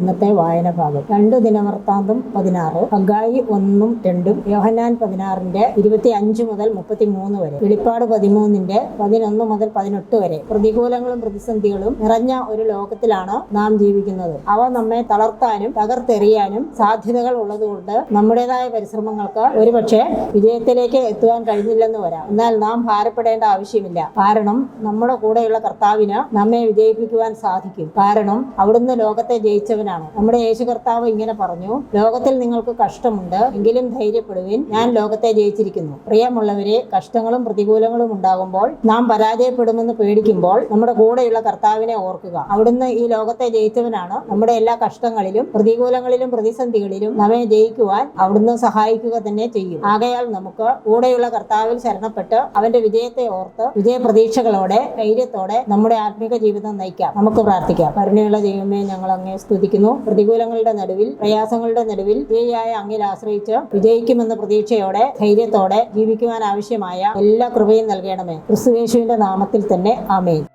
ഇന്നത്തെ വായന ഭാഗം. രണ്ട് ദിനവൃത്താന്തം പതിനാറ് ഹഗായി ഒന്നും രണ്ടും യോഹന്നാൻ പതിനാറിന്റെ ഇരുപത്തി അഞ്ച് മുതൽ മുപ്പത്തി മൂന്ന് വരെ വെളിപ്പാട് പതിമൂന്നിന്റെ പതിനൊന്ന് മുതൽ പതിനെട്ട് വരെ പ്രതികൂലങ്ങളും പ്രതിസന്ധികളും നിറഞ്ഞ ഒരു ലോകത്തിലാണ് നാം ജീവിക്കുന്നത്. അവ നമ്മെ തളർത്താനും തകർത്തെറിയാനും സാധ്യതകൾ ഉള്ളതുകൊണ്ട് നമ്മുടേതായ പരിശ്രമങ്ങൾക്ക് ഒരുപക്ഷെ വിജയത്തിലേക്ക് എത്തുവാൻ കഴിഞ്ഞില്ലെന്ന് വരാം. എന്നാൽ നാം ഭാരപ്പെടേണ്ട ആവശ്യമില്ല. കാരണം നമ്മുടെ കൂടെയുള്ള കർത്താവിന് നമ്മെ വിജയിപ്പിക്കുവാൻ സാധിക്കും. കാരണം അവിടുന്ന് ലോകത്തെ ജയിച്ചവനാണ് നമ്മുടെ യേശു കർത്താവ് ഇങ്ങനെ പറഞ്ഞു ലോകത്തിൽ നിങ്ങൾക്ക് കഷ്ടമുണ്ട് എങ്കിലും ധൈര്യപ്പെടുവിൻ. ഞാൻ ലോകത്തെ ജയിച്ചിരിക്കുന്നു. പ്രിയമുള്ളവരെ കഷ്ടങ്ങളും പ്രതികൂലങ്ങളും ഉണ്ടാകുമ്പോൾ നാം പരാജയപ്പെടുമെന്ന് പേടിക്കുമ്പോൾ നമ്മുടെ കൂടെയുള്ള കർത്താവിനെ ഓർക്കുക. അവിടുന്ന് ഈ ലോകത്തെ ജയിച്ചവനാണ്. നമ്മുടെ എല്ലാ കഷ്ടങ്ങളിലും പ്രതികൂലങ്ങളിലും പ്രതിസന്ധികളിലും നമ്മെ ജയിക്കുവാൻ അവിടുന്ന് സഹായിക്കുക തന്നെ ചെയ്യും. ആകയാൽ നമുക്ക് കൂടെയുള്ള കർത്താവിൽ ശരണപ്പെട്ട് അവന്റെ വിജയത്തെ ഓർത്ത് വിജയ പ്രതീക്ഷകളോടെ ധൈര്യത്തോടെ നമ്മുടെ ആത്മീക ജീവിതം നയിക്കാം. നമുക്ക് പ്രാർത്ഥിക്കാം. കരുണയുള്ള ദൈവമേ ഞങ്ങൾ അങ്ങേ സ്തുതിക്കുന്നു. പ്രതികൂലങ്ങളുടെ നടുവിൽ പ്രയാസങ്ങളുടെ നടുവിൽ വിജയിയായ അങ്ങിൽ ആശ്രയിച്ച് വിജയിക്കുമെന്ന പ്രതീക്ഷയോടെ ധൈര്യത്തോടെ ജീവിക്കുവാൻ ആവശ്യമായ എല്ലാ കൃപയും നൽകണമേ. ക്രിസ്തുവേശുവിന്റെ നാമത്തിൽ തന്നെ. ആമേൻ.